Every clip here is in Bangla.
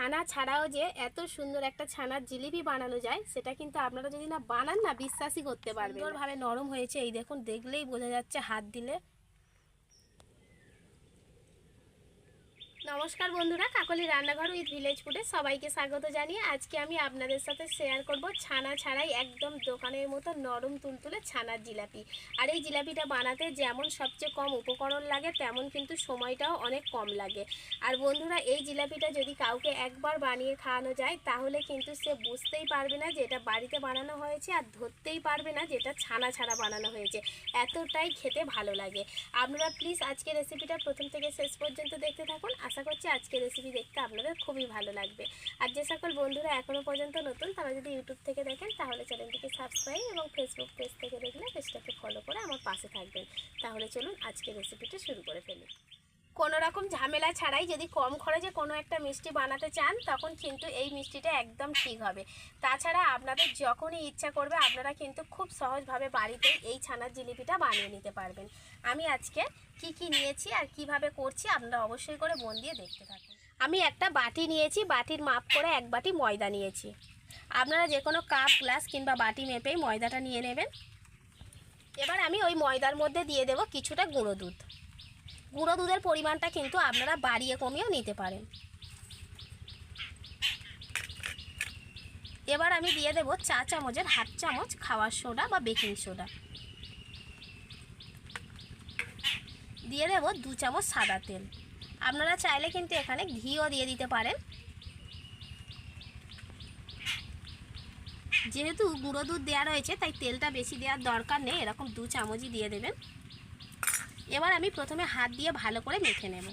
ছানা ছাড়াও যে এত সুন্দর একটা ছানার জিলিপি বানানো যায়, সেটা কিন্তু আপনারা যদি না বানান না, বিশ্বাসই করতে পারবেন সুন্দরভাবে নরম হয়েছে, এই দেখুন, দেখলেই বোঝা যাচ্ছে হাত দিলে নমস্কার বন্ধুরা, কাকলি রান্নাঘর উইথ ভিলেজ ফুডে সবাইকে স্বাগত জানিয়ে আজকে আমি আপনাদের সাথে শেয়ার করব ছানা ছাড়াই একদম দোকানের মতো নরম তুলতুলে ছানার জিলাপি। আর এই জিলাপিটা বানাতে যেমন সবচেয়ে কম উপকরণ লাগে, তেমন কিন্তু সময়টাও অনেক কম লাগে। আর বন্ধুরা, এই জিলাপিটা যদি কাউকে একবার বানিয়ে খাওয়ানো যায়, তাহলে কিন্তু সে বুঝতেই পারবে না যে এটা বাড়িতে বানানো হয়েছে আর ধরতেই পারবে না যেটা ছানা ছাড়া বানানো হয়েছে। এতটাই খেতে ভালো লাগে। আপনারা প্লিজ আজকে রেসিপিটা প্রথম থেকে শেষ পর্যন্ত দেখতে থাকুন। আশা করছি আজকের রেসিপি দেখতে আপনাদের খুবই ভালো লাগবে। আর যে সকল বন্ধুরা এখনও পর্যন্ত নতুন, তারা যদি ইউটিউব থেকে দেখেন, তাহলে চ্যানেলটিকে সাবস্ক্রাইব এবং ফেসবুক পেজ থেকে দেখলে পেজটাকে ফলো করে আমার পাশে থাকবেন। তাহলে চলুন আজকের রেসিপিটা শুরু করে ফেলি। কোনো রকম ঝামেলা ছাড়াই যদি কম খরচে কোনো একটা মিষ্টি বানাতে চান, তখন কিন্তু এই মিষ্টিটা একদম ঠিক হবে। তাছাড়া আপনাদের যখনই ইচ্ছা করবে, আপনারা কিন্তু খুব সহজভাবে বাড়িতে এই ছানার জিলিপিটা বানিয়ে নিতে পারবেন। আমি আজকে কি কি নিয়েছি আর কীভাবে করছি, আপনারা অবশ্যই করে মন দিয়ে দেখতে থাকুন। আমি একটা বাটি নিয়েছি, বাটির মাপ করে এক বাটি ময়দা নিয়েছি। আপনারা যে কোনো কাপ, গ্লাস কিংবা বাটি মেপেই ময়দাটা নিয়ে নেবেন। এবার আমি ওই ময়দার মধ্যে দিয়ে দেব কিছুটা গুঁড়ো দুধ। গুঁড়ো দুধের পরিমাণটা কিন্তু আপনারা বাড়িয়ে কমিয়েও নিতে পারেন। এবার আমি দিয়ে দেব চা চামচের হাফ চামচ খাওয়ার সোডা বা বেকিং সোডা। দিয়ে দেব দু চামচ সাদা তেল। আপনারা চাইলে কিন্তু এখানে ঘিও দিয়ে দিতে পারেন। যেহেতু গুঁড়ো দুধ দেওয়া রয়েছে, তাই তেলটা বেশি দেওয়ার দরকার নেই, এরকম দু চামচই দিয়ে দেবেন। এবার আমি প্রথমে হাত দিয়ে ভালো করে মেখে নেব।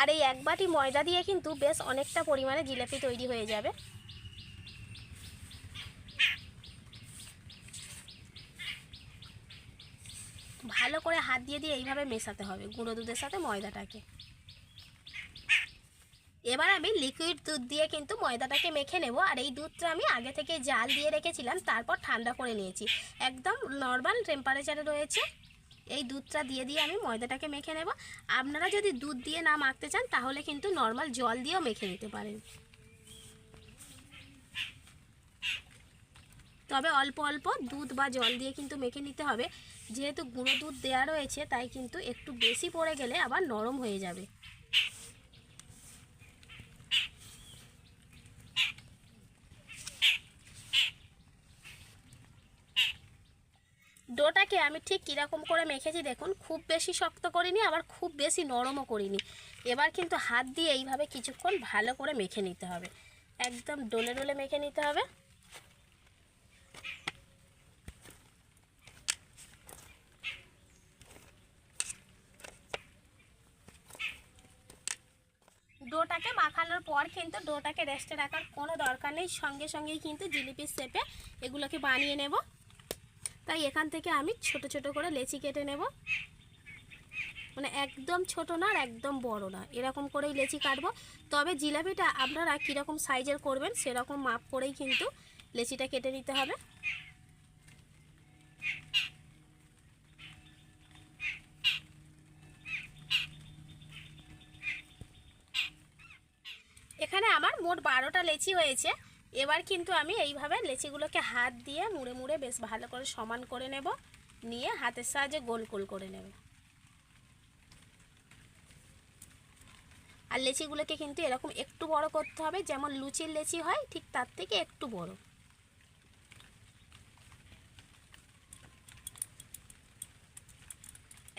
আর এই এক বাটি ময়দা দিয়ে কিন্তু বেশ অনেকটা পরিমাণে জিলাপি তৈরি হয়ে যাবে। ভালো করে হাত দিয়ে দিয়ে এইভাবে মেশাতে হবে গুঁড়ো দুধের সাথে ময়দাটাকে। এবার আমি লিকুইড দুধ দিয়ে কিন্তু ময়দাটাকে মেখে নেব, আর এই দুধটা আমি আগে থেকে জাল দিয়ে রেখেছিলাম, তারপর ঠান্ডা করে নিয়েছি। একদম নর্মাল টেম্পারেচারে রয়েছে। এই দুধটা দিয়ে দিয়ে আমি ময়দাটাকে মেখে নেব। আপনারা যদি দুধ দিয়ে না মাখতে চান, তাহলে কিন্তু নর্মাল জল দিয়েও মেখে নিতে পারেন। তবে অল্প অল্প দুধ বা জল দিয়ে কিন্তু মেখে নিতে হবে। যেহেতু গুঁড়ো দুধ দেওয়া রয়েছে, তাই কিন্তু একটু বেশি পড়ে গেলে আবার নরম হয়ে যাবে। ডোটাকে আমি ঠিক কীরকম করে মেখেছি দেখুন, খুব বেশি শক্ত করিনি, আবার খুব বেশি নরমও করিনি। এবার কিন্তু হাত দিয়ে এইভাবে কিছুক্ষণ ভালো করে মেখে নিতে হবে। একদম ডোলে ডোলে মেখে নিতে হবে। ডোটাকে মাখানোর পর কিন্তু ডোটাকে রেস্টে রাখার কোনো দরকার নেই। সঙ্গে সঙ্গেই কিন্তু জিলিপির শেপে এগুলোকে বানিয়ে নেব। তাই এখান থেকে আমি ছোট ছোট করে লেচি কেটে নেব। মানে একদম ছোট না আর একদম বড় না, এরকম করেই লেচি কাটবো। তবে জিলাপিটা আপনারা কীরকম সাইজের করবেন সেরকম মাপ করেই কিন্তু লেচিটা কেটে নিতে হবে। এখানে আমার মোট বারোটা লেচি হয়েছে। এবার কিন্তু আমি এইভাবে লেচিগুলোকে হাত দিয়ে মুড়ে মুড়ে বেশ ভালো করে সমান করে নেব। নিয়ে হাতের সাহায্যে গোল গোল করে নেব। আর লেচিগুলোকে কিন্তু এরকম একটু বড় করতে হবে, যেমন লুচির লেচি হয় ঠিক তার থেকে একটু বড়।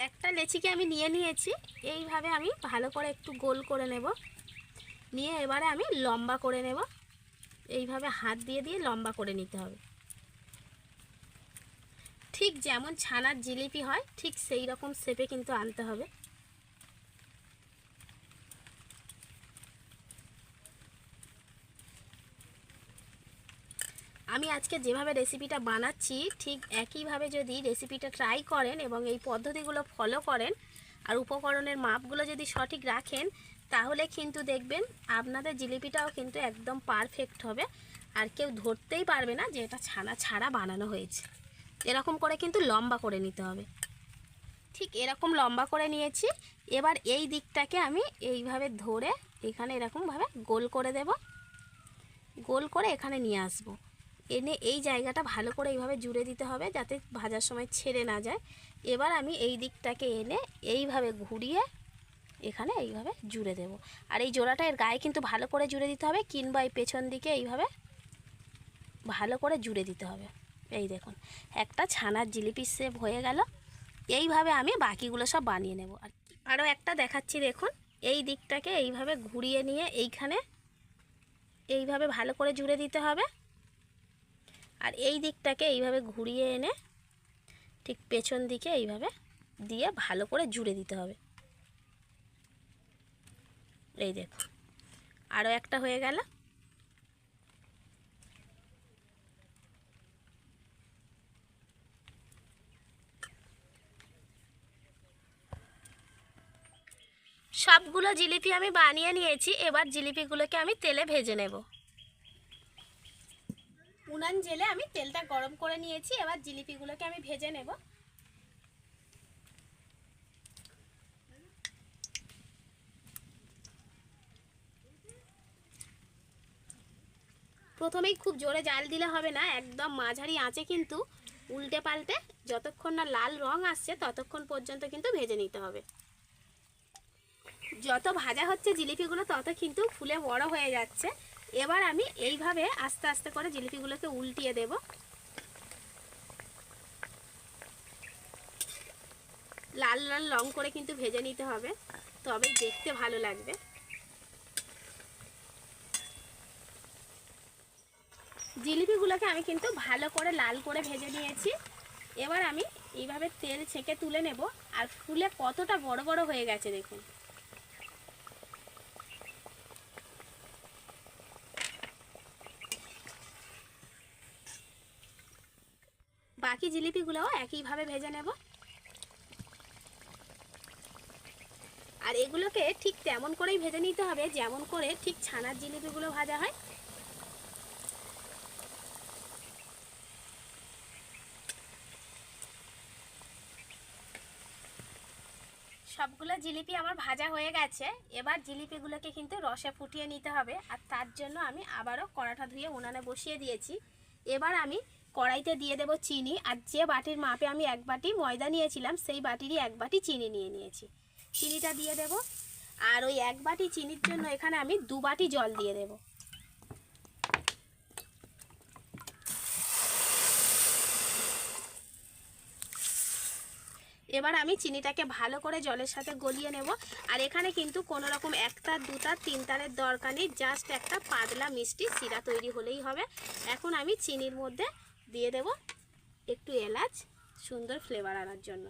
একটা লেচিকে আমি নিয়ে নিয়েছি, এইভাবে আমি ভালো করে একটু গোল করে নেব। নিয়ে এবারে আমি লম্বা করে নেব। এইভাবে হাত দিয়ে দিয়ে লম্বা করে নিতে হবে। ঠিক যেমন ছানার জিলিপি হয়, ঠিক সেই রকম শেপে কিন্তু আনতে হবে। আমি আজকে যেভাবে রেসিপিটা বানাচ্ছি, ঠিক একইভাবে যদি রেসিপিটা ট্রাই করেন এবং এই পদ্ধতিগুলো ফলো করেন, আর উপকরণের মাপগুলো যদি সঠিক রাখেন তাহলে কিন্তু দেখবেন আপনাদের জিলিপিটাও কিন্তু একদম পারফেক্ট হবে। আর কেউ ধরতেই পারবে না যে এটা ছানা ছাড়া বানানো হয়েছে। এরকম করে কিন্তু লম্বা করে নিতে হবে। ঠিক এরকম লম্বা করে নিয়েছি। এবার এই দিকটাকে আমি এইভাবে ধরে এখানে এরকমভাবে গোল করে দেব। গোল করে এখানে নিয়ে আসব। এনে এই জায়গাটা ভালো করে এইভাবে জুড়ে দিতে হবে যাতে ভাজার সময় ছেড়ে না যায়। এবার আমি এই দিকটাকে এনে এইভাবে ঘুরিয়ে এখানে এইভাবে জুড়ে দেব। আর এই জোড়াটা এর গায়ে কিন্তু ভালো করে জুড়ে দিতে হবে, কিংবা এই পেছন দিকে এইভাবে ভালো করে জুড়ে দিতে হবে। এই দেখুন, একটা ছানার জিলিপি সেপ হয়ে গেল। এইভাবে আমি বাকিগুলো সব বানিয়ে নেব। আর আরও একটা দেখাচ্ছি, দেখুন, এই দিকটাকে এইভাবে ঘুরিয়ে নিয়ে এইখানে এইভাবে ভালো করে জুড়ে দিতে হবে। আর এই দিকটাকে এইভাবে ঘুরিয়ে এনে ঠিক পেছন দিকে এইভাবে দিয়ে ভালো করে জুড়ে দিতে হবে। এই দেখুন আরও একটা হয়ে গেল। সবগুলো জিলিপি আমি বানিয়ে নিয়েছি, এবার জিলিপিগুলোকে আমি তেলে ভেজে নেব। উনান জেলে আমি তেলটা গরম করে নিয়েছি, এবার জিলিপিগুলোকে আমি ভেজে নেব। প্রথমেই খুব জোরে জাল দিলে হবে না, একদম মাঝারি আঁচে কিন্তু উল্টে পাল্টে যতক্ষণ না লাল রং আসছে ততক্ষণ পর্যন্ত কিন্তু ভেজে নিতে হবে। যত ভাজা হচ্ছে জিলিপিগুলো তত কিন্তু ফুলে বড় হয়ে যাচ্ছে। এবার আমি এইভাবে আস্তে আস্তে করে জিলিপিগুলোকে উল্টিয়ে দেব। লাল লাল রং করে কিন্তু ভেজে নিতে হবে, তবেই দেখতে ভালো লাগবে। জিলিপিগুলোকে আমি কিন্তু ভালো করে লাল করে ভেজে নিয়েছি। এবার আমি এইভাবে তেল ছেঁকে তুলে নেব। আর ফুলে কতটা বড় বড় হয়ে গেছে দেখুন। বাকি জিলিপিগুলোও একইভাবে ভেজে নেব। আর এগুলোকে ঠিক তেমন করেই ভেজে নিতে হবে, যেমন করে ঠিক ছানার জিলিপিগুলো ভাজা হয় সবগুলো জিলিপি আমার ভাজা হয়ে গেছে। এবার জিলিপিগুলোকে কিন্তু রসে ফুটিয়ে নিতে হবে আর তার জন্য আমি আবারও কড়াটা ধুয়ে উনানে বসিয়ে দিয়েছি। এবার আমি কড়াইতে দিয়ে দেব চিনি আর যে বাটির মাপে আমি এক বাটি ময়দা নিয়েছিলাম সেই বাটিরই এক বাটি চিনি নিয়ে নিয়েছি। চিনিটা দিয়ে দেব আর ওই এক বাটি চিনির জন্য এখানে আমি দু বাটি জল দিয়ে দেব। এবার আমি চিনিটাকে ভালো করে জলের সাথে গলিয়ে নেব। আর এখানে কিন্তু কোনো রকম দুটা, তিনটারের দরকার নেই, জাস্ট একটা পাতলা মিষ্টি শিরা তৈরি হলেই হবে। এখন আমি চিনির মধ্যে দিয়ে দেব একটু এলাচ, সুন্দর ফ্লেভার আনার জন্য।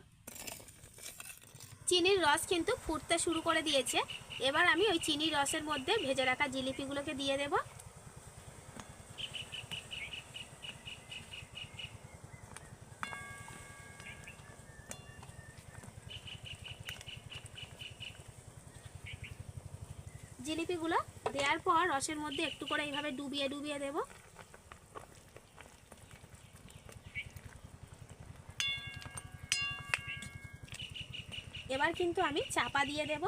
চিনির রস কিন্তু ফুটতে শুরু করে দিয়েছে। এবার আমি ওই চিনির রসের মধ্যে ভেজে রাখা জিলিপিগুলোকে দিয়ে দেব। জিলিপিগুলো দেওয়ার পর রসের মধ্যে একটু করে এইভাবে ডুবিয়ে ডুবিয়ে দেবো। এবার কিন্তু আমি চাপা দিয়ে দেব।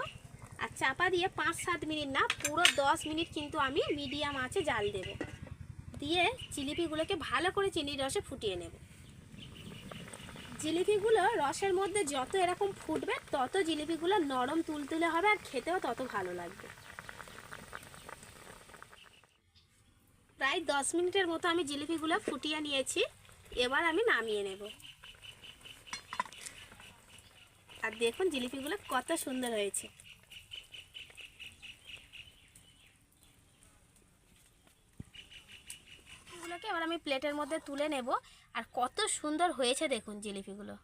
আর চাপা দিয়ে পাঁচ সাত মিনিট না, পুরো দশ মিনিট কিন্তু আমি মিডিয়াম আঁচে জাল দেব। দিয়ে জিলিপিগুলোকে ভালো করে চিনির রসে ফুটিয়ে নেব। জিলিপিগুলো রসের মধ্যে যত এরকম ফুটবে, তত জিলিপিগুলো নরম তুলতুলে হবে আর খেতেও তত ভালো লাগবে। প্রায় দশ মিনিটের মতো আমি জিলিপিগুলো ফুটিয়ে নিয়েছি। এবার আমি নামিয়ে নেব। আর দেখুন জিলিপিগুলো কত সুন্দর হয়েছে। এগুলোকে এবার আমি প্লেটের মধ্যে তুলে নেব। আর কত সুন্দর হয়েছে দেখুন জিলিপিগুলো।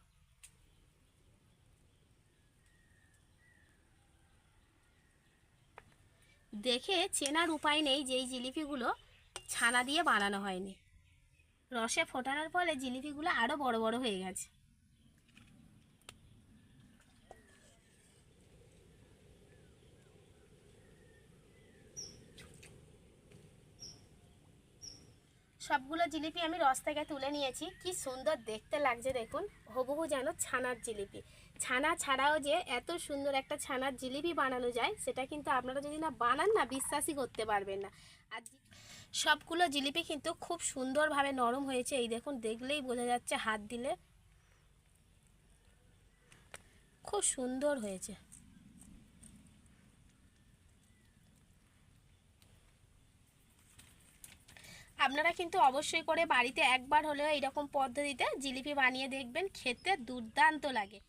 দেখে চেনার উপায় নেই যে এই জিলিপিগুলো ছানা দিয়ে বানানো হয়নি। রসে ফোটানোর ফলে জিলিপিগুলো আরও বড় বড় হয়ে গেছে। সবগুলো জিলিপি আমি রস থেকে তুলে নিয়েছি। কি সুন্দর দেখতে লাগছে দেখুন। হবুহু যেন ছানার জিলিপি। ছানা ছাড়াও যে এত সুন্দর একটা ছানার জিলিপি বানানো যায়, সেটা কিন্তু আপনারা যদি না বানান না, বিশ্বাসই করতে পারবেন না। আর সবগুলো জিলিপি কিন্তু খুব সুন্দরভাবে নরম হয়েছে। এই দেখুন, দেখলেই বোঝা যাচ্ছে হাত দিলে খুব সুন্দর হয়েছে। আপনারা কিন্তু অবশ্যই করে বাড়িতে একবার হলেও এইরকম পদ্ধতিতে জিলিপি বানিয়ে দেখবেন, খেতে দুর্দান্ত লাগে।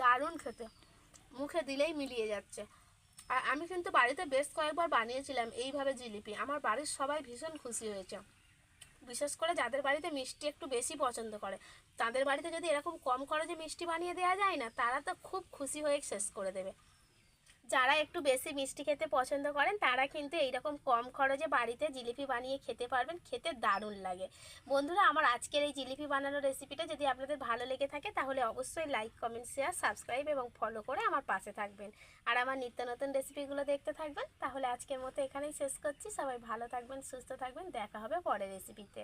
দারুণ খেতে। মুখে দিলেই মিলিয়ে যাচ্ছে। আর আমি কিন্তু বাড়িতে বেশ কয়েকবার বানিয়েছিলাম এইভাবে জিলিপি। আমার বাড়ির সবাই ভীষণ খুশি হয়েছে। বিশেষ করে যাদের বাড়িতে মিষ্টি একটু বেশি পছন্দ করে। তাদের বাড়িতে যদি এরকম কম খরচে মিষ্টি বানিয়ে দেওয়া যায় না, তারা তো খুব খুশি হয়ে শেষ করে দেবে। যারা একটু বেশি মিষ্টি খেতে পছন্দ করেন, তারা কিন্তু এইরকম কম খরচে বাড়িতে জিলিপি বানিয়ে খেতে পারবেন, খেতে দারুণ লাগে। বন্ধুরা, আমার আজকের এই জিলিপি বানানোর রেসিপিটা যদি আপনাদের ভালো লেগে থাকে, তাহলে অবশ্যই লাইক কমেন্ট শেয়ার সাবস্ক্রাইব এবং ফলো করে আমার পাশে থাকবেন। আর আমার নিত্য নতুন রেসিপিগুলো দেখতে থাকবেন। তাহলে আজকের মতো এখানেই শেষ করছি। সবাই ভালো থাকবেন, সুস্থ থাকবেন। দেখা হবে পরের রেসিপিতে